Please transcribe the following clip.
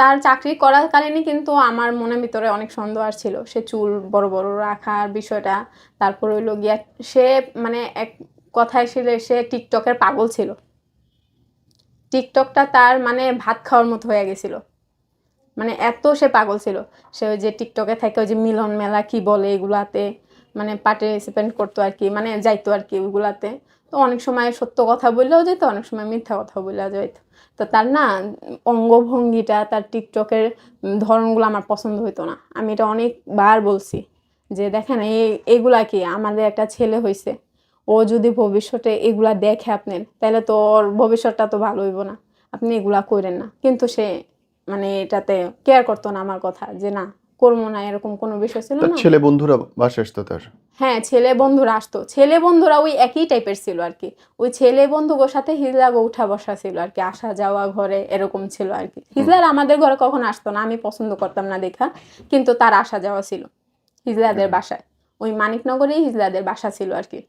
তার চাকরি করাকালীনই কিন্তু আমার মনের ভিতরে অনেক সন্দেহ আসছিল। সে চুল বড় বড় রাখার বিষয়টা, তারপর হইল গিয়া সে মানে এক কথায় ছিল সে টিকটকের পাগল ছিল। টিকটকটা তার মানে ভাত খাওয়ার মতো হয়ে গেছিল। মানে এত সে পাগল ছিল। সে ওই যে টিকটকে থাকে ওই যে মিলন মেলা কি বলে এগুলাতে মানে পার্টিসিপেন্ট করতো আর কি মানে যাইতো আর কি ওগুলাতে তো অনেক সময় সত্য কথা বললেও যেত অনেক সময় মিথ্যা কথা বললেও যেত তো তার না অঙ্গভঙ্গিটা, তার টিকটকের ধরনগুলো আমার পছন্দ হইতো না। আমি এটা অনেকবার বলছি যে দেখেন, এই এগুলা কি? আমাদের একটা ছেলে হয়েছে ও যদি ভবিষ্যতে এগুলা দেখে আপনার, তাহলে তো ওর ভবিষ্যৎটা তো ভালো হইব না। আপনি এগুলা করেন না। কিন্তু সে মানে এটাতে কেয়ার করতো না আমার কথা যে না করব না এরকম কোনো বিষয় ছিল না? ছেলে বন্ধুরা বাসে আসতো তার হ্যাঁ ছেলে বন্ধুরা আসতো। ছেলে বন্ধুরা ওই একই টাইপের ছিল আর কি। ওই ছেলে বন্ধুগুলোর সাথে হিজলাগো উঠা বসা ছিল আর কি আসা যাওয়া ঘরে এরকম ছিল আর কি। হিজলার আমাদের ঘরে কখনো আসতো না আমি পছন্দ করতাম না দেখা কিন্তু তার আসা যাওয়া ছিল হিজলাদের বাসায়। ওই মানিকনগরেই হিজলাদের বাসা ছিল আর কি।